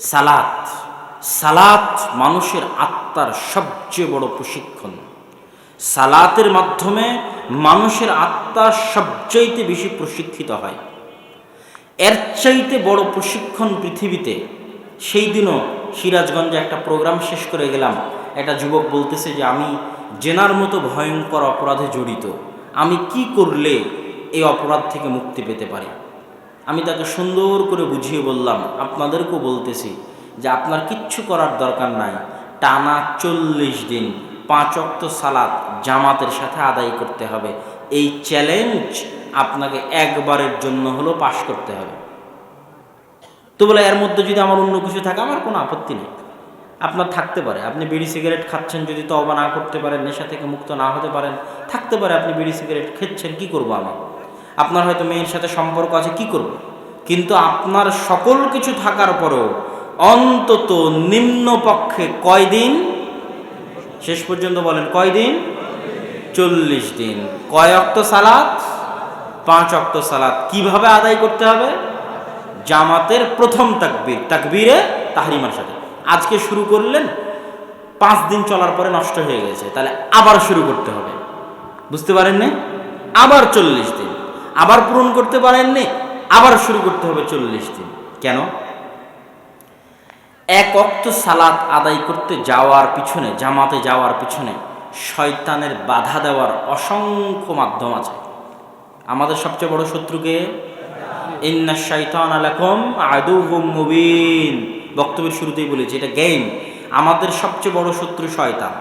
সালাত। সালাত মানুষের আত্মার সবচেয়ে বড় প্রশিক্ষণ। সালাতের মাধ্যমে মানুষের আত্মা সবচাইতে বেশি প্রশিক্ষিত হয়। এর চাইতে বড় প্রশিক্ষণ পৃথিবীতে। সেই দিনও সিরাজগঞ্জে একটা প্রোগ্রাম শেষ করে গেলাম। একটা যুবক বলতেছে যে, আমি জেনার মতো ভয়ঙ্কর অপরাধে জড়িত। আমি কি করলে এই অপরাধ থেকে মুক্তি পেতে পারি? আমি তাকে সুন্দর করে বুঝিয়ে বললাম, আপনাদেরকেও বলতেছি যে আপনার কিচ্ছু করার দরকার নাই। টানা চল্লিশ দিন পাঁচ অক্ত সালাত জামাতের সাথে আদায় করতে হবে। এই চ্যালেঞ্জ আপনাকে একবারের জন্য হলো পাশ করতে হবে। তো বলে, এর মধ্যে যদি আমার অন্য কিছু থাকে, আমার কোনো আপত্তি নেই। আপনার থাকতে পারে। আপনি বিড়ি সিগারেট খাচ্ছেন, যদি তবা না করতে পারেন, নেশা থেকে মুক্ত না হতে পারেন, থাকতে পারে। আপনি বিড়ি সিগারেট খেচ্ছেন, কি করব আমি? আপনার হয়তো মেয়ের সাথে সম্পর্ক আছে, কি করব? কিন্তু আপনার সকল কিছু থাকার পরেও অন্তত নিম্নপক্ষে কয়দিন? শেষ পর্যন্ত বলেন কয়দিন? চল্লিশ দিন। কয় অক্ত সালাত? পাঁচ অক্ত সালাত। কীভাবে আদায় করতে হবে? জামাতের প্রথম তাকবীর, তাকবীরে তাহরিমার সাথে। আজকে শুরু করলেন, পাঁচ দিন চলার পরে নষ্ট হয়ে গেছে। তাহলে আবার শুরু করতে হবে। বুঝতে পারেননি? আবার চল্লিশ দিন। আবার পূরণ করতে পারেননি? আবার শুরু করতে হবে চল্লিশ দিন। কেন? এক অক্ত সালাত আদায় করতে যাওয়ার পিছনে, জামাতে যাওয়ার পিছনে শয়তানের বাধা দেওয়ার অসংখ্য মাধ্যম আছে। আমাদের সবচেয়ে বড় শত্রুকে ইন্না শৈতান আলাকুম মুবিন। বক্তব্যের শুরুতেই বলেছি, এটা গেম আমাদের সবচেয়ে বড় শত্রু শয়তান।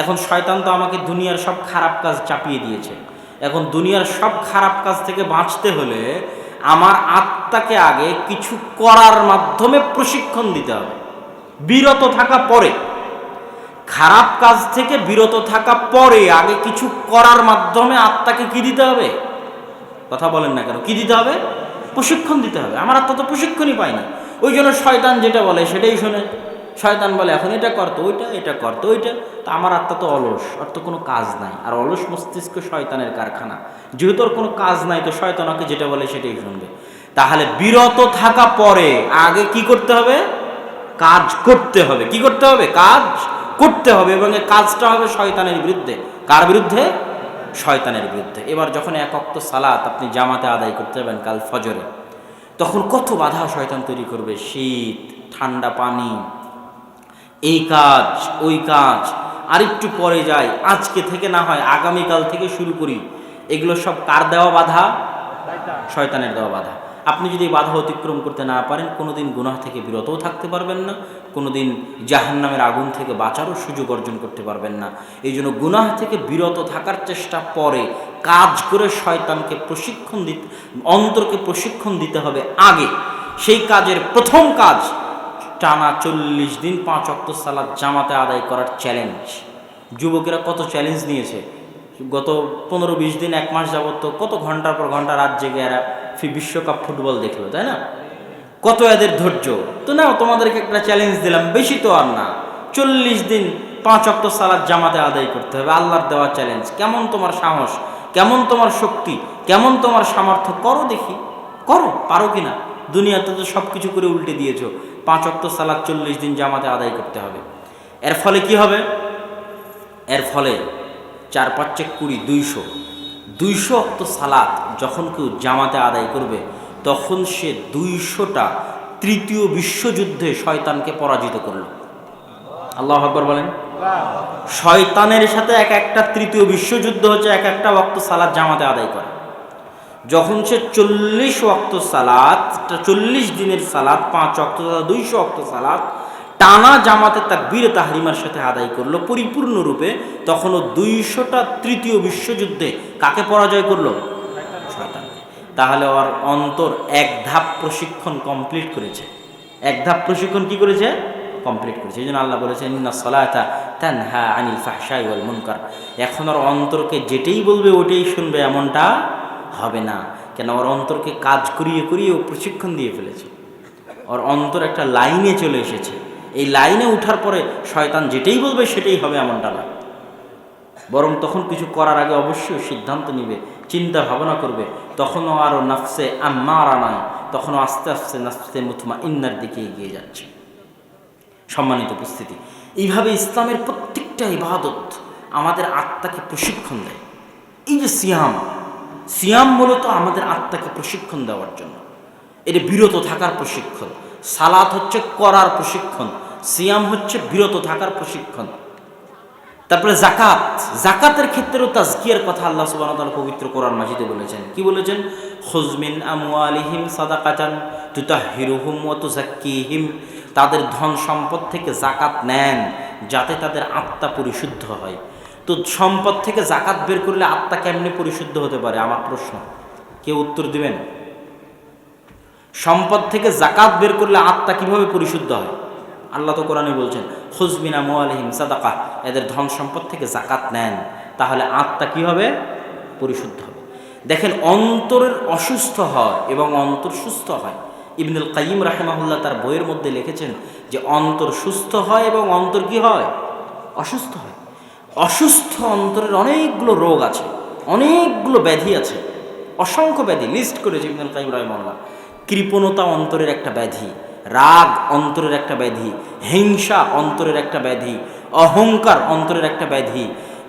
এখন শয়তান তো আমাকে দুনিয়ার সব খারাপ কাজ চাপিয়ে দিয়েছে। এখন দুনিয়ার সব খারাপ কাজ থেকে বাঁচতে হলে আমার আত্মাকে আগে কিছু করার মাধ্যমে প্রশিক্ষণ দিতে হবে। বিরত থাকা পরে। খারাপ কাজ থেকে বিরত থাকা পরে আগে কিছু করার মাধ্যমে আত্মাকে কি দিতে হবে? কথা বলেন না কেন? কি দিতে হবে? প্রশিক্ষণ দিতে হবে। আমার আত্মা তো প্রশিক্ষণই পায় না। ওই জন্য শয়তান যেটা বলে সেটাই শোনে। শয়তান বলে, এখন এটা করতো ওইটা, এটা করতো ওইটা। তা আমার আত্মা তো অলস, আর তো কোনো কাজ নাই। আর অলস মস্তিষ্ক শয়তানের কারখানা। যেহেতু ওর কোনো কাজ নাই, তো শয়তান ওকে যেটা বলে সেটাই শুনবে। তাহলে বিরত থাকা পরে আগে কি করতে হবে? কাজ করতে হবে। কি করতে হবে? কাজ করতে হবে এবং এই কাজটা হবে শয়তানের বিরুদ্ধে। কার বিরুদ্ধে? শয়তানের বিরুদ্ধে। এবার যখন এক অক্ত সালাত আপনি জামাতে আদায় করতে যাবেন কাল ফজরে, তখন কত বাধা শয়তান তৈরি করবে? শীত, ঠান্ডা পানি এই কাজ, ওই কাজ। আরেকটু পরে যাই, আজকে থেকে না হয় আগামীকাল থেকে শুরু করি। এগুলো সব কার দেওয়া বাধা? শয়তানের দেওয়া বাধা। আপনি যদি বাধা অতিক্রম করতে না পারেন, কোনোদিন গুনাহ থেকে বিরতও থাকতে পারবেন না, কোনোদিন জাহান্নামের আগুন থেকে বাঁচারও সুযোগ অর্জন করতে পারবেন না। এই জন্য গুনাহ থেকে বিরত থাকার চেষ্টা পরে। কাজ করে শয়তানকে প্রশিক্ষণ দিতে, অন্তরকে প্রশিক্ষণ দিতে হবে আগে। সেই কাজের প্রথম কাজ টানা চল্লিশ দিন পাঁচ অক্ত সালাদ জামাতে আদায় করার চ্যালেঞ্জ যুবকেরা কত চ্যালেঞ্জ নিয়েছে? গত পনেরো বিশ দিন, এক মাস যাবত তো কত ঘণ্টার পর ঘণ্টা রাত জেগে এরা বিশ্বকাপ ফুটবল দেখল, তাই না? কত এদের ধৈর্য? তো না তোমাদেরকে একটা চ্যালেঞ্জ দিলাম, বেশি তো আর না। চল্লিশ দিন পাঁচ অক্ত সালাদ জামাতে আদায় করতে হবে, আল্লাহর দেওয়া চ্যালেঞ্জ কেমন তোমার সাহস? কেমন তোমার শক্তি? কেমন তোমার সামর্থ্য? করো দেখি। করো, পারো কি না দুনিয়াতে তো সব কিছু করে উল্টে দিয়েছ। পাঁচ অক্ত সালাদ চল্লিশ দিন জামাতে আদায় করতে হবে। এর ফলে কি হবে? এর ফলে চার পাঁচে কুড়ি দুইশো। দুইশো অক্ত সালাত যখন কেউ জামাতে আদায় করবে তখন সে দুইশোটা তৃতীয় বিশ্বযুদ্ধে শয়তানকে পরাজিত করল। আল্লাহ আকবর বলেন। শয়তানের সাথে এক একটা তৃতীয় বিশ্বযুদ্ধ হচ্ছে এক একটা ওয়াক্ত সালাদ জামাতে আদায় করে। যখন সে চল্লিশ অক্ত সালাত চল্লিশ দিনের সালাদ পাঁচ অক্ত দুইশো অক্ত সালাদ টানা জামাতে তাকবীর তাহরিমার সাথে আদায় করল পরিপূর্ণরূপে তখন ও দুইশোটা তৃতীয় বিশ্বযুদ্ধে কাকে পরাজয় করল? তাহলে ওর অন্তর এক ধাপ প্রশিক্ষণ কমপ্লিট করেছে। এক ধাপ প্রশিক্ষণ কি করেছে? কমপ্লিট করেছে। এই জন্য আল্লাহ বলেছেন, ইন্না সলাতা তানহা আনিল ফাহশাই ওয়াল মুনকার। এখন ওর অন্তরকে যেটাই বলবে, ওটাই শুনবে, এমনটা হবে না। কেন ওর অন্তরকে কাজ করিয়ে করিয়ে ও প্রশিক্ষণ দিয়ে ফেলেছে। ওর অন্তর একটা লাইনে চলে এসেছে। এই লাইনে উঠার পরে শয়তান যেটাই বলবে সেটাই হবে এমনটা না। বরং তখন কিছু করার আগে অবশ্যই সিদ্ধান্ত নিবে, চিন্তা ভাবনা করবে। তখনও আরও নাফসে আম্মারা নয়। তখনও আস্তে আস্তে নাফসে মুথমা ইন্নার দিকে এগিয়ে যাচ্ছে। সম্মানিত উপস্থিতি, এইভাবে ইসলামের প্রত্যেকটা ইবাদত আমাদের আত্মাকে প্রশিক্ষণ দেয়। এই যে সিয়াম সিয়াম মূলত আমাদের আত্মাকে প্রশিক্ষণ দেওয়ার জন্য। এটা বিরত থাকার প্রশিক্ষণ। সালাত হচ্ছে করার প্রশিক্ষণ। সিয়াম হচ্ছে বিরত থাকার প্রশিক্ষণ। তারপরে জাকাত জাকাতের ক্ষেত্রেও তাজকিয়ার কথা আল্লাহ সুবাহ পবিত্র কোরআন মাজিদে বলেছেন। কি বলেছেন? খুজমিন আমওয়ালিহিম সাদাকাতান তুতাহিরুহুম ওয়া তুজাক্কিহিম তাদের ধন সম্পদ থেকে জাকাত নেন, যাতে তাদের আত্মা পরিশুদ্ধ হয়। তো সম্পদ থেকে জাকাত বের করলে আত্মা কেমনি পরিশুদ্ধ হতে পারে? আমার প্রশ্ন। কেউ উত্তর দিবেন? সম্পদ থেকে জাকাত বের করলে আত্মা কীভাবে পরিশুদ্ধ হয়? আল্লাহ তো কোরআনে বলছেন খুজমিনা মোয়ালিহিম সাদাকা এদের ধন সম্পদ থেকে জাকাত নেন। তাহলে আত্মা কি হবে? পরিশুদ্ধ হবে। দেখেন, অন্তরের অসুস্থ হয় এবং অন্তর সুস্থ হয়। ইবনুল কাইম রাহেমাহুল্লাহ তার বইয়ের মধ্যে লিখেছেন যে, অন্তর সুস্থ হয় এবং অন্তর কি হয়? অসুস্থ হয়। অসুস্থ অন্তরের অনেকগুলো রোগ আছে অনেকগুলো ব্যাধি আছে অসংখ্য ব্যাধি লিস্ট করেছে ইবনুল কাইম রাহেমাহুল্লাহ কৃপণতা অন্তরের একটা ব্যাধি রাগ অন্তরের একটা ব্যাধি হিংসা অন্তরের একটা ব্যাধি অহংকার অন্তরের একটা ব্যাধি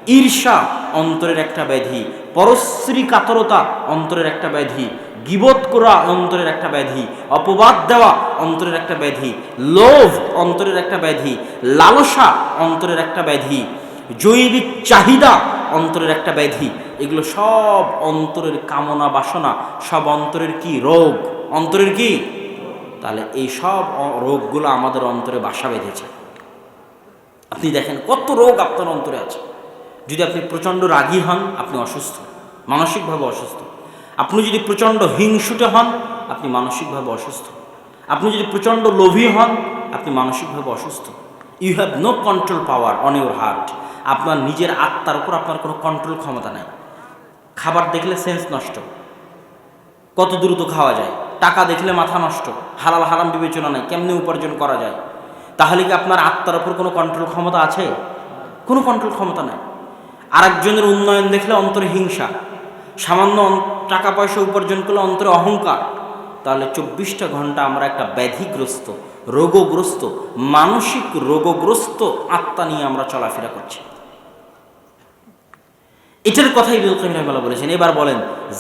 ঈর্ষা অন্তরের একটা ব্যাধি পরশ্রী কাতরতা অন্তরের একটা ব্যাধি গিবত করা অন্তরের একটা ব্যাধি অপবাদ দেওয়া অন্তরের একটা ব্যাধি লোভ অন্তরের একটা ব্যাধি লালসা অন্তরের একটা ব্যাধি জৈবিক চাহিদা অন্তরের একটা ব্যাধি। এগুলো সব অন্তরের কামনা বাসনা, সব অন্তরের কি? রোগ। অন্তরের কি? তাহলে এই সব রোগগুলো আমাদের অন্তরে বাসা বেঁধেছে। আপনি দেখেন কত রোগ আপনার অন্তরে আছে। যদি আপনি প্রচণ্ড রাগী হন, আপনি অসুস্থ, মানসিকভাবে অসুস্থ। আপনি যদি প্রচণ্ড হিংসুটে হন, আপনি মানসিকভাবে অসুস্থ। আপনি যদি প্রচণ্ড লোভী হন, আপনি মানসিকভাবে অসুস্থ। You have no control power on your heart আপনার নিজের আত্মার উপর আপনার কোনো কন্ট্রোল ক্ষমতা নাই। খাবার দেখলে সেন্স নষ্ট। কত দ্রুত খাওয়া যায়। টাকা দেখলে মাথা নষ্ট। হালাল হারাম বিবেচনা নাই। কেমনে উপার্জন করা যায়? তাহলে কি আপনার আত্মার উপর কোনো কন্ট্রোল ক্ষমতা আছে? কোনো কন্ট্রোল ক্ষমতা নাই। আরেকজনের উন্নয়ন দেখলে অন্তরে হিংসা। সামান্য টাকা পয়সা উপার্জন করলে অন্তরে অহংকার। তাহলে চব্বিশটা ঘণ্টা আমরা একটা ব্যাধিগ্রস্ত, রোগগ্রস্ত, মানসিক রোগগ্রস্ত আত্মা নিয়ে আমরা চলাফেরা করছি। এটার কথাই ইবুল কাইম রহমাল্লাহ বলেছেন। এবার বলেন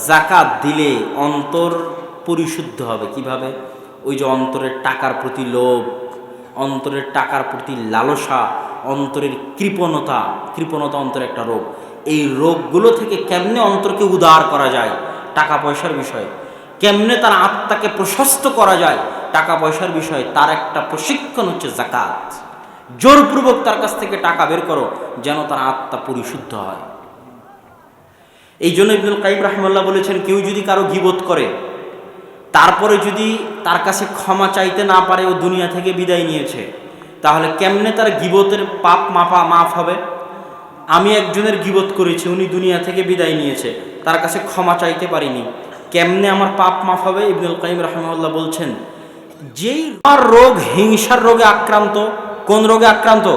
জাকাত দিলে অন্তর পরিশুদ্ধ হবে কীভাবে? ওই যে অন্তরের টাকার প্রতি লোভ, অন্তরের টাকার প্রতি লালসা, অন্তরের কৃপণতা কৃপণতা অন্তরের একটা রোগ। এই রোগগুলো থেকে কেমনে অন্তরকে উদার করা যায়? টাকা পয়সার বিষয়ে। কেমনে তার আত্মাকে প্রশস্ত করা যায়? টাকা পয়সার বিষয়ে। তার একটা প্রশিক্ষণ হচ্ছে জাকাত জোরপূর্বক তার কাছ থেকে টাকা বের করো, যেন তার আত্মা পরিশুদ্ধ হয়। এই জন্য ইবনুল কাইম রাহমাল্লাহ বলেছেন, কেউ যদি কারও গিবত করে, তারপরে যদি তার কাছে ক্ষমা চাইতে না পারে, ও দুনিয়া থেকে বিদায় নিয়েছে, তাহলে কেমনে তার গিবতের পাপ মাপা মাফ হবে? আমি একজনের গিবত করেছি, উনি দুনিয়া থেকে বিদায় নিয়েছে, তার কাছে ক্ষমা চাইতে পারিনি, কেমনে আমার পাপ মাফ হবে? ইবনুল কাইম রাহমাল্লাহ বলছেন, যেই রোগ হিংসার রোগে আক্রান্ত, কোন রোগে আক্রান্ত?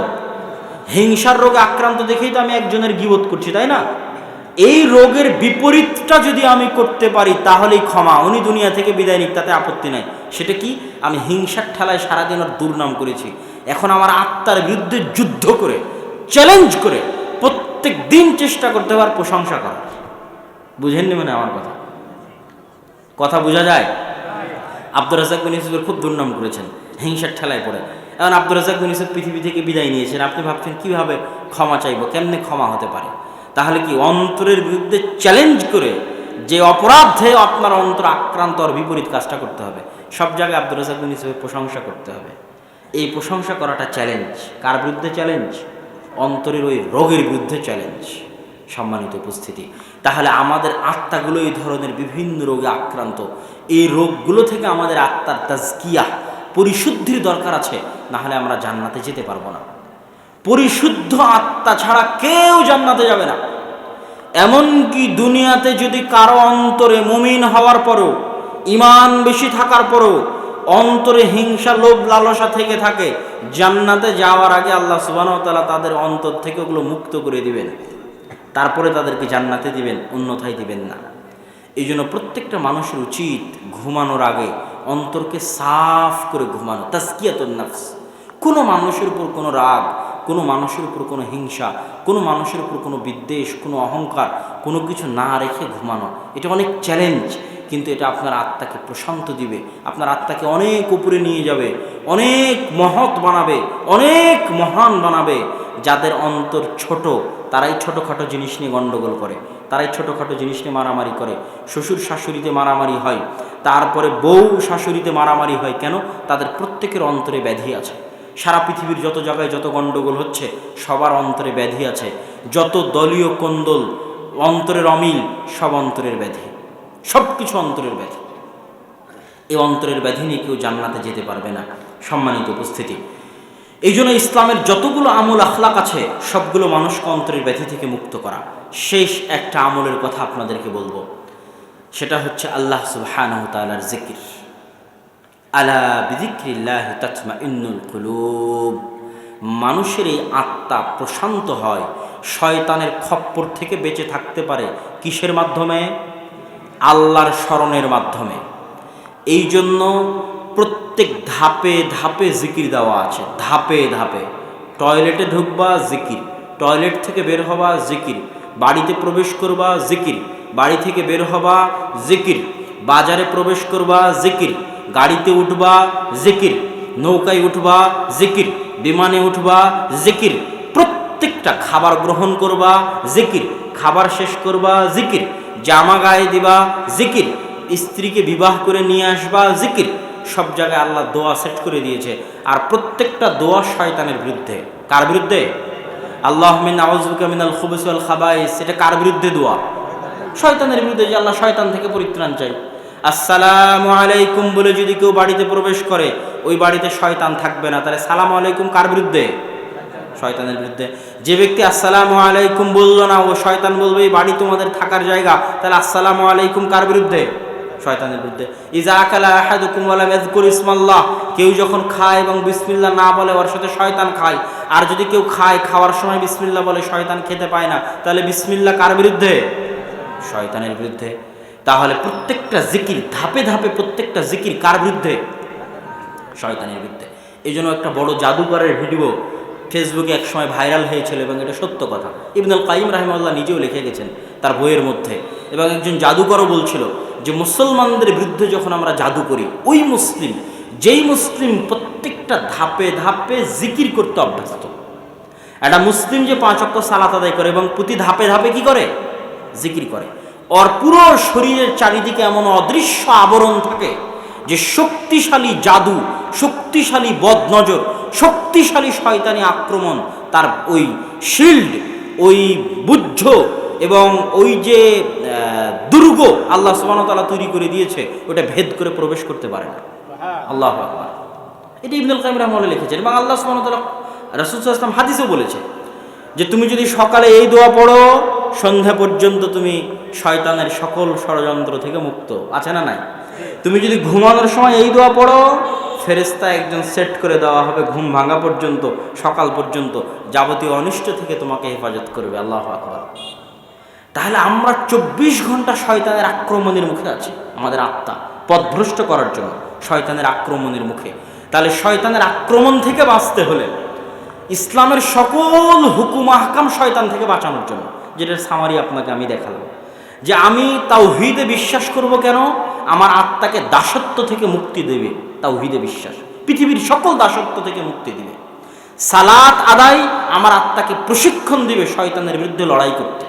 হিংসার রোগে আক্রান্ত দেখেই তো আমি একজনের গিবত করছি, তাই না? এই রোগের বিপরীতটা যদি আমি করতে পারি, তাহলেই ক্ষমা। উনি দুনিয়া থেকে বিদায় নিক, তাতে আপত্তি নাই। সেটা কি? আমি হিংসার ঠেলায় সারাদিন ওর দুর্নাম করেছি। এখন আমার আত্মার বিরুদ্ধে যুদ্ধ করে চ্যালেঞ্জ করে, প্রত্যেক দিন চেষ্টা করতে হওয়ার প্রশংসা করা। বুঝেননি মানে আমার কথা? কথা বোঝা যায়? আব্দুর রাজাক বিন ইউসুফের খুব দুর্নাম করেছেন, হিংসার ঠেলায় পড়ে। এখন আব্দুর রাজাক বিন ইউসুফ পৃথিবী থেকে বিদায় নিয়েছেন। আপনি ভাবছেন, কীভাবে ক্ষমা চাইব? কেমনে ক্ষমা হতে পারে? তাহলে কি অন্তরের বিরুদ্ধে চ্যালেঞ্জ করে যে অপরাধে আপনার অন্তর আক্রান্ত আর বিপরীত কাজটা করতে হবে? সব জায়গায় আব্দুর রাজাক বিন ইউসুফের প্রশংসা করতে হবে। এই প্রশংসা করাটা চ্যালেঞ্জ কার বিরুদ্ধে চ্যালেঞ্জ অন্তরের ওই রোগের বিরুদ্ধে চ্যালেঞ্জ সম্মানিত উপস্থিতি, তাহলে আমাদের আত্মাগুলো এই ধরনের বিভিন্ন রোগে আক্রান্ত। এই রোগগুলো থেকে আমাদের আত্মার তাজকিয়া, পরিশুদ্ধির দরকার আছে, নাহলে আমরা জান্নাতে যেতে পারব না। পরিশুদ্ধ আত্মা ছাড়া কেউ জান্নাতে যাবে না। এমনকি দুনিয়াতে যদি কারও অন্তরে মুমিন হওয়ার পরও ইমান বেশি থাকার পরও অন্তরে হিংসা, লোভ, লালসা থেকে থাকে, জান্নাতে যাওয়ার আগে আল্লাহ সুবাহ তাআলা তাদের অন্তর থেকে ওগুলো মুক্ত করে দিবেন। তারপরে তাদেরকে জান্নাতে দিবেন, অন্যথায় দিবেন না। এই জন্য প্রত্যেকটা মানুষের উচিত ঘুমানোর আগে অন্তরকে সাফ করে ঘুমানো তাস্কিয়াত কোনো মানুষের উপর কোনো রাগ কোনো মানুষের উপর কোনো হিংসা, কোনো মানুষের উপর কোনো বিদ্বেষ, কোনো অহংকার, কোনো কিছু না রেখে ঘুমানো, এটা অনেক চ্যালেঞ্জ কিন্তু এটা আপনার আত্মাকে প্রশান্ত দিবে, আপনার আত্মাকে অনেক উপরে নিয়ে যাবে, অনেক মহৎ বানাবে, অনেক মহান বানাবে। যাদের অন্তর ছোট, তারাই ছোটোখাটো জিনিস নিয়ে গণ্ডগোল করে, তারাই ছোটোখাটো জিনিস নিয়ে মারামারি করে। শ্বশুর শাশুড়িতে মারামারি হয়, তারপরে বউ শাশুড়িতে মারামারি হয়, কেন? তাদের প্রত্যেকের অন্তরে ব্যাধি আছে। সারা পৃথিবীর যত জায়গায় যত গণ্ডগোল হচ্ছে, সবার অন্তরে ব্যাধি আছে। যত দলীয় কোন্দল, অন্তরের অমিল, সব অন্তরের ব্যাধি। সব কিছু অন্তরের ব্যাধি। এই অন্তরের ব্যাধি নিয়ে কেউ জান্নাতে যেতে পারবে না। সম্মানিত উপস্থিতি। এই জন্য ইসলামের যতগুলো আমল আখলাক আছে, সবগুলো মানুষকে অন্তরের ব্যাধি থেকে মুক্ত করা। শেষ একটা আমলের কথা আপনাদেরকে বলব। সেটা হচ্ছে আল্লাহ তাআলার জিকির। আলা বিদিক্রিল্লাহ তাতমা ইন্নুল কুলুব। মানুষের এই আত্মা প্রশান্ত হয়, শয়তানের খপ্পর থেকে বেঁচে থাকতে পারে কিসের মাধ্যমে? আল্লাহর স্মরণের মাধ্যমে। এই জন্য প্রত্যেক ধাপে ধাপে জিকির দেওয়া আছে, ধাপে ধাপে। টয়লেটে ঢুকবা, জিকির। টয়লেট থেকে বের হবা জিকির। বাড়িতে প্রবেশ করবা, জিকির। বাড়ি থেকে বের হবা জিকির। বাজারে প্রবেশ করবা, জিকির। গাড়িতে উঠবা, জিকির। নৌকায় উঠবা, জিকির। বিমানে উঠবা, জিকির। প্রত্যেকটা খাবার গ্রহণ করবা, জিকির। খাবার শেষ করবা, জিকির। জামা গায়ে দিবা, জিকির। স্ত্রীকে বিবাহ করে নিয়ে আসবা, জিকির। সব জায়গায় আল্লাহ দোয়া সেট করে দিয়েছে। আর প্রত্যেকটা দোয়া শয়তানের বিরুদ্ধে। কার বিরুদ্ধে? আল্লাহ মিন আউজুকা মিনাল খুবুস ওয়াল খাবাইস। এটা কার বিরুদ্ধে দোয়া? শয়তানের বিরুদ্ধে যে আল্লাহ শয়তান থেকে পরিত্রাণ চাই আসসালামু আলাইকুম বলে যদি কেউ বাড়িতে প্রবেশ করে, ওই বাড়িতে শয়তান থাকবে না। তাহলে সালাম আলাইকুম কার বিরুদ্ধে? শয়তানের বিরুদ্ধে। যে ব্যক্তি আসসালামু আলাইকুম বলল না, ও শয়তান বলবে, এই বাড়ি তোমাদের থাকার জায়গা। তাহলে আসসালামু আলাইকুম কার বিরুদ্ধে? শয়তানের বিরুদ্ধে। ইজা আহাদুকুম ইসমাল্লাহ। কেউ যখন খায় এবং বিসমিল্লাহ না বলে, ওর সাথে শয়তান খায়। আর যদি কেউ খায়, খাওয়ার সময় বিসমিল্লাহ বলে, শয়তান খেতে পায় না। তাহলে বিসমিল্লাহ কার বিরুদ্ধে? শয়তানের বিরুদ্ধে। তাহলে প্রত্যেকটা জিকির ধাপে ধাপে প্রত্যেকটা জিকির কার বিরুদ্ধে? শয়তানের বিরুদ্ধে। এই জন্য একটা বড় জাদুকরের ভিডিও ফেসবুকে একসময় ভাইরাল হয়েছিল এবং এটা সত্য কথা। ইবনুল কাইম রাহিমাল্লাহ নিজেও লিখে গেছেন তার বইয়ের মধ্যে। এবং একজন জাদুকরও বলছিল যে মুসলমানদের বিরুদ্ধে যখন আমরা জাদু করি, ওই মুসলিম, যেই মুসলিম প্রত্যেকটা ধাপে ধাপে জিকির করতে অভ্যস্ত। একটা মুসলিম যে পাঁচ অক্ট সালাত আদায় করে এবং প্রতি ধাপে ধাপে কি করে? জিকির করে। ওর পুরো শরীরের চারিদিকে এমন অদৃশ্য আবরণ থাকে যে শক্তিশালী জাদু, শক্তিশালী বদনজর, শক্তিশালী শয়তানি আক্রমণ তার ওই শিল্ড ওই বুদ্ধ এবং ওই যে দুর্গ আল্লাহ সুবাহতালা তৈরি করে দিয়েছে, ওটা ভেদ করে প্রবেশ করতে পারে না। আল্লাহ এটা ইবনুল কাইম রহমাল্লাহ লিখেছেন এবং আল্লাহ সুবাহতালা রসুল ইসলাম হাদিসও বলেছে যে তুমি যদি সকালে এই দোয়া পড়ো সন্ধ্যা পর্যন্ত তুমি শয়তানের সকল ষড়যন্ত্র থেকে মুক্ত। আছে না নাই? তুমি যদি ঘুমানোর সময় এই দোয়া পড়ো ফেরেস্তা একজন সেট করে দেওয়া হবে ঘুম ভাঙা পর্যন্ত, সকাল পর্যন্ত, যাবতীয় অনিষ্ট থেকে তোমাকে হেফাজত করবে। আল্লাহ আকবার। তাহলে আমরা চব্বিশ ঘণ্টা শয়তানের আক্রমণের মুখে আছি, আমাদের আত্মা, পথভ্রষ্ট করার জন্য, শয়তানের আক্রমণের মুখে। তাহলে শয়তানের আক্রমণ থেকে বাঁচতে হলে, ইসলামের সকল হুকুম আহকাম শয়তান থেকে বাঁচানোর জন্য যেটার সামারি আপনাকে আমি দেখালাম। যে আমি তাওহিদে বিশ্বাস করব কেন? আমার আত্মাকে দাসত্ব থেকে মুক্তি দেবে তাওহিদে বিশ্বাস। পৃথিবীর সকল দাসত্ব থেকে মুক্তি দিবে। সালাত আদায় আমার আত্মাকে প্রশিক্ষণ দিবে শয়তানের বিরুদ্ধে লড়াই করতে।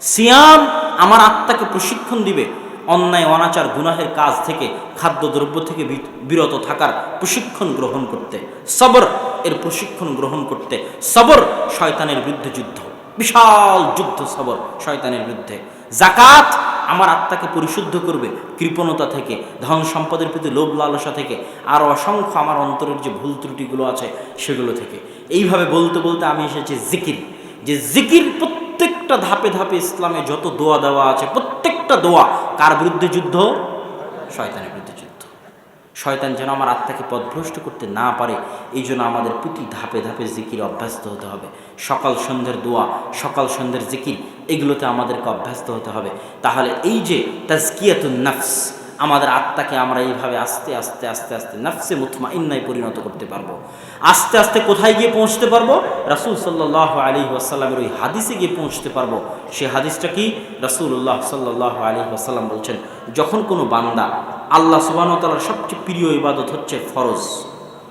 সিয়াম আমার আত্মাকে প্রশিক্ষণ দিবে অন্যায়, অনাচার, গুনাহের কাজ থেকে, খাদ্যদ্রব্য থেকে বিরত থাকার প্রশিক্ষণ গ্রহণ করতে। সবর, এর প্রশিক্ষণ গ্রহণ করতে। সবর শয়তানের বিরুদ্ধে যুদ্ধ। বিশাল যুদ্ধ সবর শয়তানের বিরুদ্ধে। জাকাত আমার আত্মাকে পরিশুদ্ধ করবে, কৃপণতা থেকে, ধন সম্পদের প্রতি লোভ লালসা থেকে, আর অসংখ্য আমার অন্তরের যে ভুল ত্রুটিগুলো আছে সেগুলো থেকে। এইভাবে বলতে বলতে আমি এসেছি জিকির। যে জিকির প্রত্যেকটা ধাপে ধাপে ইসলামে যত দোয়া দেওয়া আছে, প্রত্যেকটা দোয়া কার বিরুদ্ধে যুদ্ধ? শয়তানের শয়তান যেন আমার আত্মাকে পথভ্রষ্ট করতে না পারে, এই জন্য আমাদের প্রতি ধাপে ধাপে জিকির অভ্যস্ত হতে হবে। সকাল সন্ধ্যের দোয়া, সকাল সন্ধ্যের জিকির, এগুলোতে আমাদেরকে অভ্যস্ত হতে হবে। তাহলে এই যে তাজকিয়াতুন নাফস আমাদের আত্মাকে আমরা এইভাবে আস্তে আস্তে আস্তে আস্তে নাফসে মুথমা ইন্নায় পরিণত করতে পারব। আস্তে আস্তে কোথায় গিয়ে পৌঁছতে পারব? রাসুল সাল্লাহ আলী ওয়াসাল্লামের ওই হাদিসে গিয়ে পৌঁছতে পারব। সে হাদিসটা কি? রাসুল্লাহ সাল্লাহ আলী ওয়াসাল্লাম বলছেন, যখন কোনো বান্দা আল্লাহ সুবাহতালার সবচেয়ে প্রিয় ইবাদত হচ্ছে ফরজ।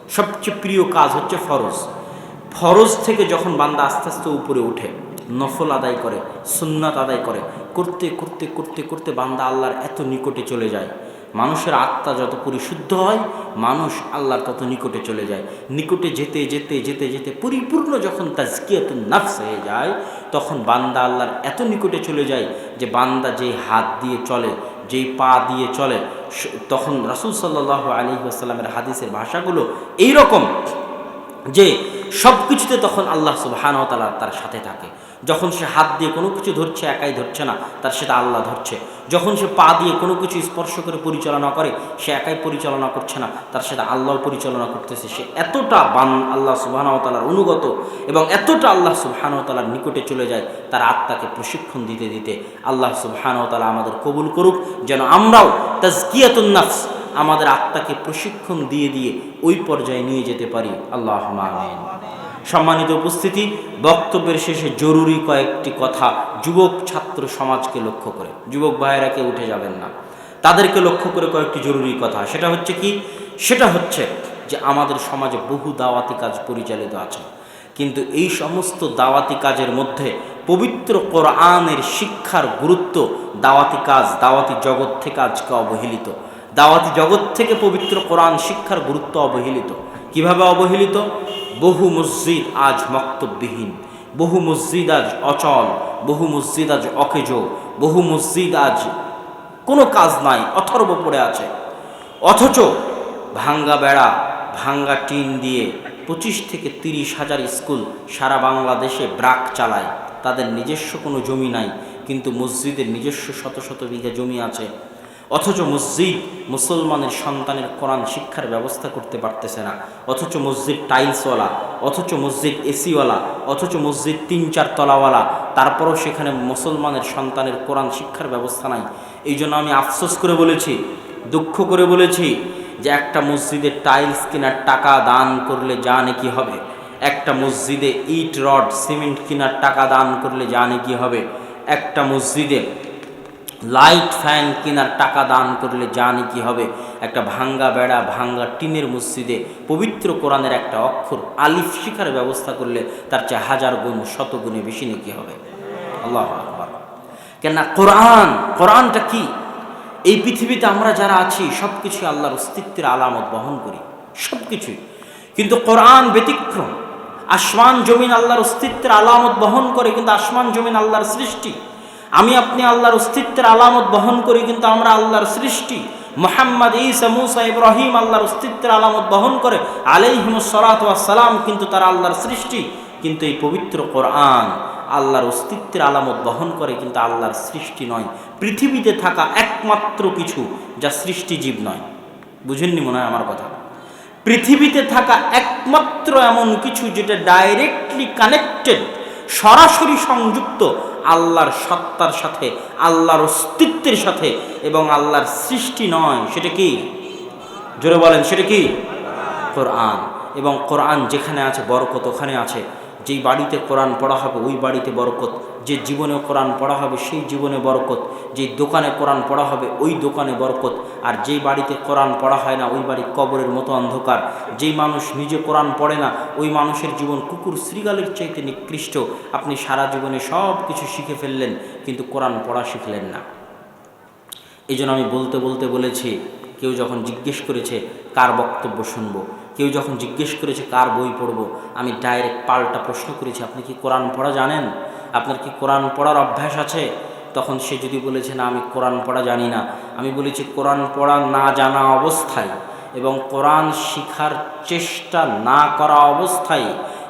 সবচেয়ে প্রিয় কাজ হচ্ছে ফরজ। ফরজ থেকে যখন বান্দা আস্তে আস্তে উপরে উঠে নফল আদায় করে, সুন্নাত আদায় করে। করতে করতে করতে করতে বান্দা আল্লাহর এত নিকটে চলে যায়। মানুষের আত্মা যত পরিশুদ্ধ হয়, মানুষ আল্লাহর তত নিকটে চলে যায়। নিকটে যেতে যেতে যেতে যেতে পরিপূর্ণ যখন তাজকিয়াত নাফস হয়ে যায়, তখন বান্দা আল্লাহর এত নিকটে চলে যায় যে বান্দা যেই হাত দিয়ে চলে, যেই পা দিয়ে চলে তখন রাসুল সাল্লাহ আলী আসসালামের হাদিসের ভাষাগুলো এই রকম যে সব কিছুতে তখন আল্লাহ সুবাহান তালা তার সাথে থাকে। যখন সে হাত দিয়ে কোনো কিছু ধরছে, একাই ধরছে না, তার সেটা আল্লাহ ধরছে। যখন সে পা দিয়ে কোনো কিছু স্পর্শ করে পরিচালনা করে, সে একাই পরিচালনা করছে না, তার সেটা আল্লাহ পরিচালনা করতেছে। সে এতটা বান আল্লাহ সুবাহানতালার অনুগত এবং এতটা আল্লাহ সুবাহানতালার নিকটে চলে যায়, তার আত্মাকে প্রশিক্ষণ দিতে দিতে আল্লাহ সুবাহানতালা আমাদের কবুল করুক। যেন আমরাও তাজকিয়াতুন নাফস আমাদের আত্মাকে প্রশিক্ষণ দিয়ে দিয়ে ওই পর্যায়ে নিয়ে যেতে পারি। আল্লাহ সম্মানিত উপস্থিতি, বক্তব্যের শেষে জরুরি কয়েকটি কথা যুবক ছাত্র সমাজকে লক্ষ্য করে। যুবক ভাইয়েরা কেউ উঠে যাবেন না। তাদেরকে লক্ষ্য করে কয়েকটি জরুরি কথা। সেটা হচ্ছে কি? সেটা হচ্ছে যে আমাদের সমাজে বহু দাওয়াতি কাজ পরিচালিত আছে। কিন্তু এই সমস্ত দাওয়াতি কাজের মধ্যে পবিত্র কোরআনের শিক্ষার গুরুত্ব দাওয়াতি কাজ, দাওয়াতি জগৎ থেকে আজকে অবহেলিত। দাওয়াতি জগৎ থেকে পবিত্র কোরআন শিক্ষার গুরুত্ব অবহেলিত। কীভাবে অবহেলিত? বহু মসজিদ আজ মক্তব্যহীন। বহু মসজিদ আজ অচল। বহু মসজিদ আজ অকেজ। বহু মসজিদ আজ কোনো কাজ নাই, অথর্ব পড়ে আছে। অথচ ভাঙ্গা বেড়া, ভাঙ্গা টিন দিয়ে পঁচিশ থেকে তিরিশ হাজার স্কুল সারা বাংলাদেশে ব্রাক চালায়। তাদের নিজস্ব কোনো জমি নাই, কিন্তু মসজিদের নিজস্ব শত শত বিঘা জমি আছে। অথচ মসজিদ মুসলমানের সন্তানের কোরআন শিক্ষার ব্যবস্থা করতে পারতেছে না। অথচ মসজিদ টাইলসওয়ালা, অথচ মসজিদ এসিওয়ালা, অথচ মসজিদ তিন চার তলাওয়ালা, তারপরও সেখানে মুসলমানের সন্তানের কোরআন শিক্ষার ব্যবস্থা নাই। এই জন্য আমি আফসোস করে বলেছি, দুঃখ করে বলেছি যে একটা মসজিদে টাইলস কেনার টাকা দান করলে যা নাকি হবে। একটা মসজিদে ইট, রড, সিমেন্ট কেনার টাকা দান করলে যা নাকি হবে। একটা মসজিদে লাইট ফ্যান কেনার টাকা দান করলে জানি কি হবে। একটা ভাঙ্গা বেড়া, ভাঙ্গা টিনের মসজিদে পবিত্র কোরআনের একটা অক্ষর, আলিফ শিখার ব্যবস্থা করলে তার চেয়ে হাজার গুণ, শত গুণে বেশি নাকি হবে। আল্লাহ আকবার। কেননা কোরআন, কোরআনটা কি? এই পৃথিবীতে আমরা যারা আছি সব কিছু আল্লাহর অস্তিত্বের আলামত বহন করি। সব কিছুই কিন্তু কোরআন ব্যতিক্রম। আসমান, জমিন আল্লাহর অস্তিত্বের আলামত বহন করে, কিন্তু আসমান, জমিন আল্লাহর সৃষ্টি। আমি আপনি আল্লাহর অস্তিত্বের আলামত বহন করি, কিন্তু আমরা আল্লাহর সৃষ্টি। মোহাম্মদ ঈসা, মুসা, ইব্রাহিম আল্লাহর অস্তিত্বের আলামত বহন করে সালাম কিন্তু তারা আল্লাহর সৃষ্টি, কিন্তু এই পবিত্র কোরআন আল্লাহর অস্তিত্বের আলামত বহন করে, কিন্তু আল্লাহর সৃষ্টি নয়। পৃথিবীতে থাকা একমাত্র কিছু যা সৃষ্টিজীব নয়। বুঝেননি মনে হয় আমার কথা? পৃথিবীতে থাকা একমাত্র এমন কিছু যেটা ডাইরেক্টলি কানেক্টেড সরাসরি সংযুক্ত আল্লাহর সত্তার সাথে, আল্লাহর অস্তিত্বের সাথে এবং আল্লাহর সৃষ্টি নয়। সেটা কি? জোরে বলেন, সেটা কি? কোরআন। এবং কোরআন যেখানে আছে, বরকত ওখানে আছে। যেই বাড়িতে কোরআন পড়া হবে, ওই বাড়িতে বরকত যে জীবনে কোরআন পড়া হবে, সেই জীবনে বরকত। যেই দোকানে কোরআন পড়া হবে, ওই দোকানে বরকত। আর যেই বাড়িতে কোরআন পড়া হয় না, ওই বাড়ি কবরের মতো অন্ধকার। যেই মানুষ নিজে কোরআন পড়ে না, ওই মানুষের জীবন কুকুর শ্রীগালের চাইতে নিকৃষ্ট। আপনি সারা জীবনে সব কিছু শিখে ফেললেন, কিন্তু কোরআন পড়া শিখলেন না। এই আমি বলতে বলতে বলেছি, কেউ যখন জিজ্ঞেস করেছে, কার বক্তব্য শুনব? কেউ যখন জিজ্ঞেস করেছে, কার বই পড়ব? আমি ডাইরেক্ট পাল্টা প্রশ্ন করেছি, আপনি কি কোরআন পড়া জানেন? আপনার কি কোরআন পড়ার অভ্যাস আছে? তখন সে যদি বলেছে না, আমি কোরআন পড়া জানি না। আমি বলেছি কোরআন পড়া না জানা অবস্থায় এবং কোরআন শিখার চেষ্টা না করা অবস্থায়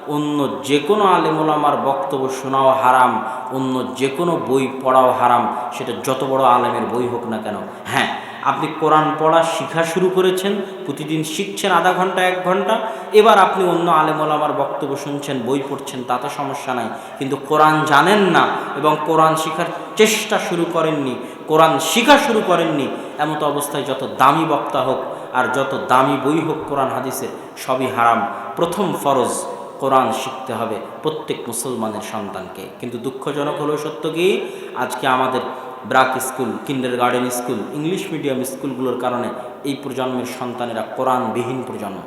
অন্য যে কোনো আলেমুলামার বক্তব্য শোনাও হারাম, অন্য যে কোনো বই পড়াও হারাম। সেটা যত বড় আলেমের বই হোক না কেন। হ্যাঁ আপনি কোরআন পড়া শিখা শুরু করেছেন, প্রতিদিন শিখছেন আধা ঘণ্টা, এক ঘণ্টা, এবার আপনি অন্য আলেমুলামার বক্তব্য শুনছেন, বই পড়ছেন তাতে সমস্যা নাই। কিন্তু কোরআন জানেন না এবং কোরআন শিখার চেষ্টা শুরু করেননি, কোরআন শিখা শুরু করেননি, এমতো অবস্থায় যত দামি বক্তা হোক আর যত দামি বই হোক কোরআন হাদিসের সবই হারাম। প্রথম ফরজ, কোরআন শিখতে হবে প্রত্যেক মুসলমানের সন্তানকে। কিন্তু দুঃখজনক হলো সত্য কি? আজকে আমাদের BRAC school kindergarten school, English medium স্কুলগুলোর কারণে এই প্রজন্মের সন্তানেরা কোরআনবিহীন প্রজন্ম।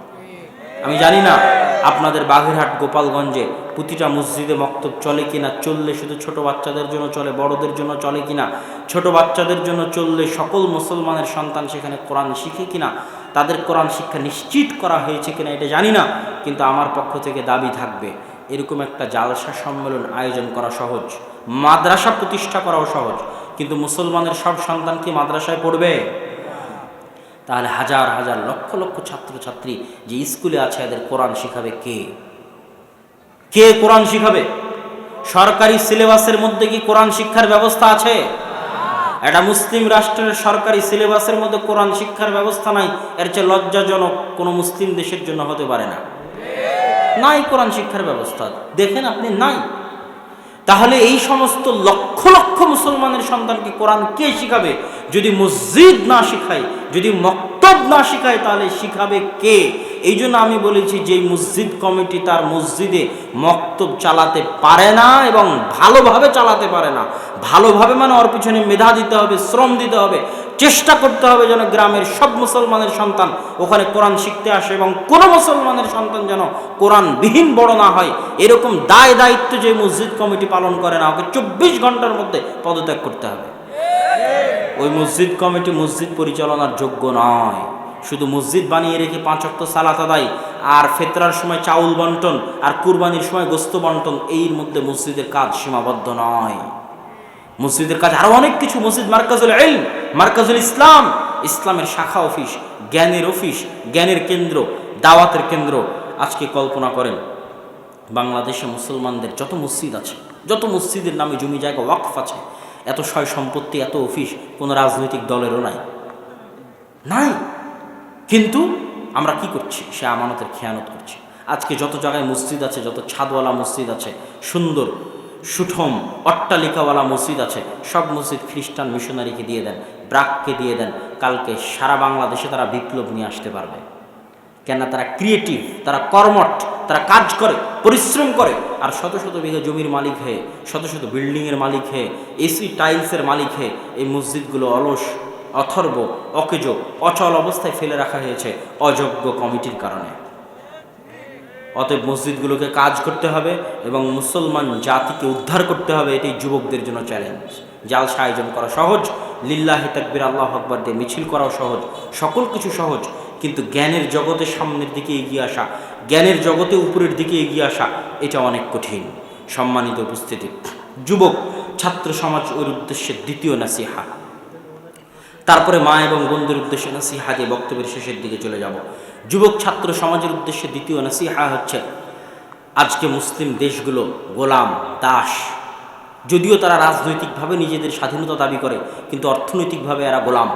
আমি জানি না আপনাদের বাঘেরহাট গোপালগঞ্জে প্রতিটা মসজিদে মক্তব চলে কিনা, চললে শুধু ছোট বাচ্চাদের জন্য চলে, বড়দের জন্য চলে কিনা, ছোট বাচ্চাদের জন্য চললে সকল মুসলমানের সন্তান সেখানে কোরআন শিখে কিনা, তাদের কোরআন শিক্ষা নিশ্চিত করা হয়েছে কিনা এটা জানি না, কিন্তু আমার পক্ষ থেকে দাবি থাকবে, এরকম একটা জালসা সম্মেলন আয়োজন করা সহজ, মাদ্রাসা প্রতিষ্ঠা করাও সহজ কিন্তু মুসলমানের সব সন্তান কি মাদ্রাসায় পড়বে? তাহলে হাজার হাজার লক্ষ লক্ষ ছাত্রছাত্রী যে স্কুলে আছে, এদের কোরআন শিখাবে কে? কে কোরআন শিখাবে? সরকারি সিলেবাসের মধ্যে কি কোরআন শিক্ষার ব্যবস্থা আছে? একটা মুসলিম রাষ্ট্রের সরকারি সিলেবাসের মধ্যে কোরআন শিক্ষার ব্যবস্থা নাই। এর চেয়ে লজ্জাজনক কোনো মুসলিম দেশের জন্য হতে পারে না। নাই কোরআন শিক্ষার ব্যবস্থা। দেখেন আপনি, নাই। তাহলে এই সমস্ত লক্ষ লক্ষ মুসলমানের সন্তানকে কোরআন কে শিখাবে? যদি মসজিদ না শিখায়, যদি মক্তব না শিখায়, তাহলে শিখাবে কে? এই জন্য আমি বলেছি, যে মসজিদ কমিটি তার মসজিদে মক্তব চালাতে পারে না এবং ভালোভাবে চালাতে পারে না। ভালোভাবে মানে ওর পিছনে মেধা দিতে হবে, শ্রম দিতে হবে। চেষ্টা করতে হবে যেন গ্রামের সব মুসলমানের সন্তান ওখানে কোরআন শিখতে আসে এবং কোনো মুসলমানের সন্তান যেন কোরআন বিহীন বড় না হয়। এরকম দায় দায়িত্ব যে মসজিদ কমিটি পালন করে না, ওকে চব্বিশ ঘণ্টার মধ্যে পদত্যাগ করতে হবে। ওই মসজিদ কমিটি মসজিদ পরিচালনার যোগ্য নয়। শুধু মসজিদ বানিয়ে রেখে পাঁচ অক্ত সালাত আদায় আর ফেতরার সময় চাউল বন্টন আর কুরবানির সময় গোস্ত বন্টন, এর মধ্যে মসজিদের কাজ সীমাবদ্ধ নয়। মসজিদের কাজ আরও অনেক কিছু, মসজিদ মার্কাজুল এল মার্কাজুল ইসলাম। ইসলামের শাখা অফিস, জ্ঞানের অফিস, জ্ঞানের কেন্দ্র, দাওয়াতের কেন্দ্র। আজকে কল্পনা করেন, বাংলাদেশে মুসলমানদের যত মসজিদ আছে, যত মসজিদের নামে জমি জায়গা, ওয়াকফ আছে, এত সয় সম্পত্তি, এত অফিস, কোনো রাজনৈতিক দলেরও নাই। নাই। কিন্তু আমরা কি করছি? সে আমানতের খেয়ানত করছি। আজকে যত জায়গায় মসজিদ আছে, যত ছাদওয়ালা মসজিদ আছে, সুন্দর সুঠম অট্টালিকাওয়ালা মসজিদ আছে। সব মসজিদ খ্রিস্টান মিশনারিকে দিয়ে দেন, ব্রাককে দিয়ে দেন। কালকে সারা বাংলাদেশে তারা বিপ্লব নিয়ে আসতে পারবে। কেন তারা ক্রিয়েটিভ তারা কর্মঠ, তারা কাজ করে, পরিশ্রম করে। আর শত শত বিঘা জমির মালিক হয়ে শত শত বিল্ডিংয়ের মালিক হয়ে এসি টাইলসের মালিক হয়ে এই মসজিদগুলো অলস, অথর্ব, অকেজ, অচল অবস্থায় ফেলে রাখা হয়েছে অযোগ্য কমিটির কারণে। অতএব মসজিদগুলোকে কাজ করতে হবে এবং মুসলমান জাতিকে উদ্ধার করতে হবে, এটাই যুবকদের জন্য চ্যালেঞ্জ জালসা আয়োজন করা সহজ, লিল্লাহি তাকবির, আল্লাহ আকবর দিয়ে মিছিল করাও সহজ, সকল কিছু সহজ, কিন্তু জ্ঞানের জগতে সামনের দিকে এগিয়ে আসা, জ্ঞানের জগতে উপরের দিকে এগিয়ে আসা, এটা অনেক কঠিন। সম্মানিত উপস্থিতি। যুবক, ছাত্র সমাজ ওর উদ্দেশ্যে দ্বিতীয় নাসিহা। তারপরে মা এবং বন্ধুর উদ্দেশ্যে নাসিহা দিয়ে বক্তব্যের শেষের দিকে চলে যাব। যুবক ছাত্র সমাজের উদ্দেশ্যে দ্বিতীয় নাসিহা হচ্ছে, আজকে মুসলিম দেশগুলো গোলাম, দাস। যদিও তারা রাজনৈতিকভাবে নিজেদের স্বাধীনতা দাবি করে, কিন্তু অর্থনৈতিকভাবে এরা গোলাম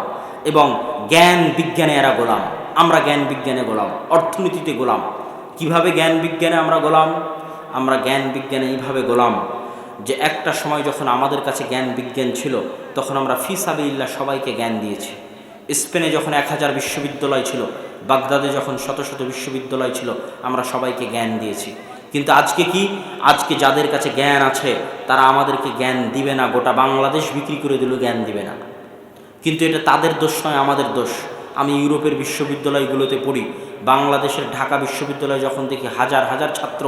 এবং জ্ঞান বিজ্ঞানে এরা গোলাম। আমরা জ্ঞান বিজ্ঞানে গোলাম, অর্থনীতিতে গোলাম। কীভাবে জ্ঞান বিজ্ঞানে আমরা গোলাম? আমরা জ্ঞান বিজ্ঞানে এইভাবে গোলাম যে একটা সময় যখন আমাদের কাছে জ্ঞান বিজ্ঞান ছিল, তখন আমরা ফিসাবিল্লা সবাইকে জ্ঞান দিয়েছি। স্পেনে যখন এক হাজার বিশ্ববিদ্যালয় ছিল, বাগদাদে যখন শত শত বিশ্ববিদ্যালয় ছিল, আমরা সবাইকে জ্ঞান দিয়েছি। কিন্তু আজকে কি? আজকে যাদের কাছে জ্ঞান আছে, তারা আমাদেরকে জ্ঞান দিবে না, গোটা বাংলাদেশ বিক্রি করে দিল, জ্ঞান দিবে না। কিন্তু এটা তাদের দোষ নয়, আমাদের দোষ। আমি ইউরোপের বিশ্ববিদ্যালয়গুলোতে পড়ি। বাংলাদেশের ঢাকা বিশ্ববিদ্যালয় যখন দেখি হাজার হাজার ছাত্র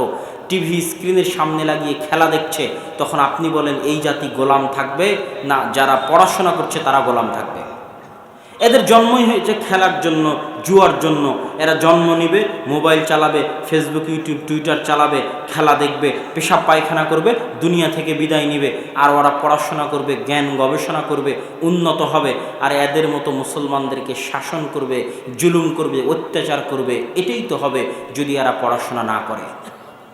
টিভি স্ক্রিনের সামনে লাগিয়ে খেলা দেখছে, তখন আপনি বলেন, এই জাতি গোলাম থাকবে না, যারা পড়াশোনা করছে তারা গোলাম থাকবে। এদের জন্মই হয়েছে খেলার জন্য, জুয়ার জন্য। এরা জন্ম নিবে, মোবাইল চালাবে ফেসবুক ইউটিউব টুইটার চালাবে, খেলা দেখবে, পেশাব পায়খানা করবে, দুনিয়া থেকে বিদায় নিবে। আর ওরা পড়াশোনা করবে, জ্ঞান গবেষণা করবে, উন্নত হবে। আর এদের মতো মুসলমানদেরকে শাসন করবে, জুলুম করবে, অত্যাচার করবে, এটাই তো হবে যদি এরা পড়াশোনা না করে।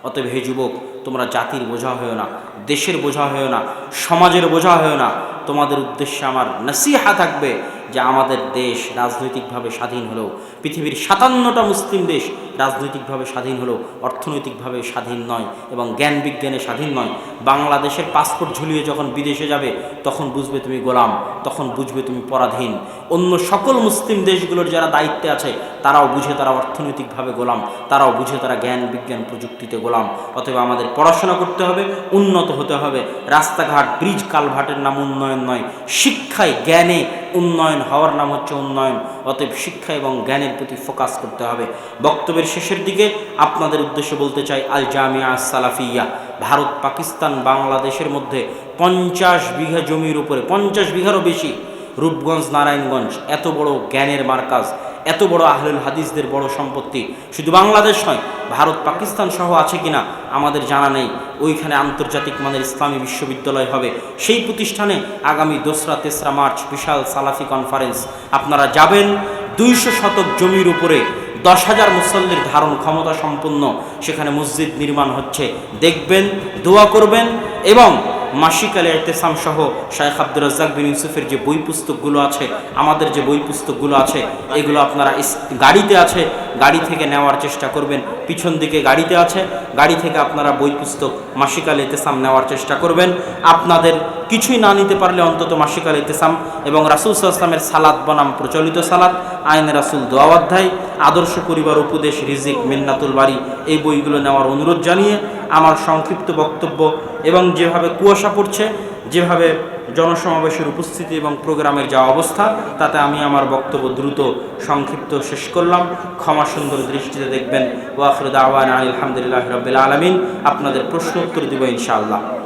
অতএব হে যুবক, তোমরা জাতির বোঝা হয়েও না, দেশের বোঝা হয়েও না, সমাজের বোঝা হয়েও না। তোমাদের উদ্দেশ্যে আমার নসিহা থাকবে যে আমাদের দেশ রাজনৈতিকভাবে স্বাধীন হলেও পৃথিবীর সাতান্নটা মুসলিম দেশ রাজনৈতিকভাবে স্বাধীন হলেও অর্থনৈতিকভাবে স্বাধীন নয় এবং জ্ঞান বিজ্ঞানে স্বাধীন নয়। বাংলাদেশের পাসপোর্ট ঝুলিয়ে যখন বিদেশে যাবে, তখন বুঝবে তুমি গোলাম, তখন বুঝবে তুমি পরাধীন। অন্য সকল মুসলিম দেশগুলোর যারা দায়িত্বে আছে, তারাও বুঝে তারা অর্থনৈতিকভাবে গোলাম, তারাও বুঝে তারা জ্ঞান বিজ্ঞান প্রযুক্তিতে গোলাম। অথবা আমাদের পড়াশোনা করতে হবে, উন্নত হতে হবে। রাস্তাঘাট, ব্রিজ কালভাটের নাম উন্নয়ন নয়, শিক্ষায়, জ্ঞানে উন্নয়ন হওয়ার নাম হচ্ছে উন্নয়ন। অতএব শিক্ষা এবং জ্ঞানের প্রতি ফোকাস করতে হবে। বক্তব্যের শেষের দিকে আপনাদের উদ্দেশ্যে বলতে চাই আল জামিয়া সালাফিয়া, ভারত, পাকিস্তান, বাংলাদেশের মধ্যে পঞ্চাশ বিঘা জমির উপরে, পঞ্চাশ বিঘারও বেশি রূপগঞ্জ, নারায়ণগঞ্জ, এত বড় জ্ঞানের মার্কাজ। এত বড় আহলুল হাদিসদের বড় সম্পত্তি। শুধু বাংলাদেশ নয়, ভারত, পাকিস্তান সহ আছে কিনা আমাদের জানা নেই। ওইখানে আন্তর্জাতিক মানের ইসলামী বিশ্ববিদ্যালয় হবে। সেই প্রতিষ্ঠানে আগামী দোসরা, তেসরা মার্চ বিশাল সালাফি কনফারেন্স আপনারা যাবেন দুইশো শতক জমির উপরে। দশ হাজার মুসল্লির ধারণ ক্ষমতা সম্পন্ন। সেখানে মসজিদ নির্মাণ হচ্ছে। দেখবেন, দোয়া করবেন এবং মাসিক আলী এতেসাম সহ শায়েখ আব্দুর রাজ্জাক বিন ইউসুফের যে বই পুস্তকগুলো আছে, আমাদের যে বই পুস্তকগুলো আছে, এগুলো আপনারা গাড়িতে আছে, গাড়ি থেকে নেওয়ার চেষ্টা করবেন। পিছন দিকে গাড়িতে আছে, গাড়ি থেকে আপনারা বই পুস্তক মাসিক আলী এতেসাম নেওয়ার চেষ্টা করবেন। আপনাদের কিছুই না নিতে পারলে অন্তত মাসিক আলী এতেসাম এবং রাসুল সাল্লামের সালাদ বনাম, প্রচলিত সালাদ আইন রাসুল দোয়া অধ্যায়, আদর্শ পরিবার, উপদেশ, রিজিক, মিন্নাতুল বাড়ি এই বইগুলো নেওয়ার অনুরোধ জানিয়ে আমার সংক্ষিপ্ত বক্তব্য এবং যেভাবে কুয়াশা পড়ছে, যেভাবে জনসমাবেশের উপস্থিতি এবং প্রোগ্রামের যা অবস্থা, তাতে আমি আমার বক্তব্য দ্রুত সংক্ষিপ্ত শেষ করলাম। ক্ষমা সুন্দর দৃষ্টিতে দেখবেন। ওয়াখরুদ আওয়ান আলহামদুলিল্লাহ রবিল আলমিন। আপনাদের প্রশ্ন উত্তর দিব ইনশাআল্লাহ।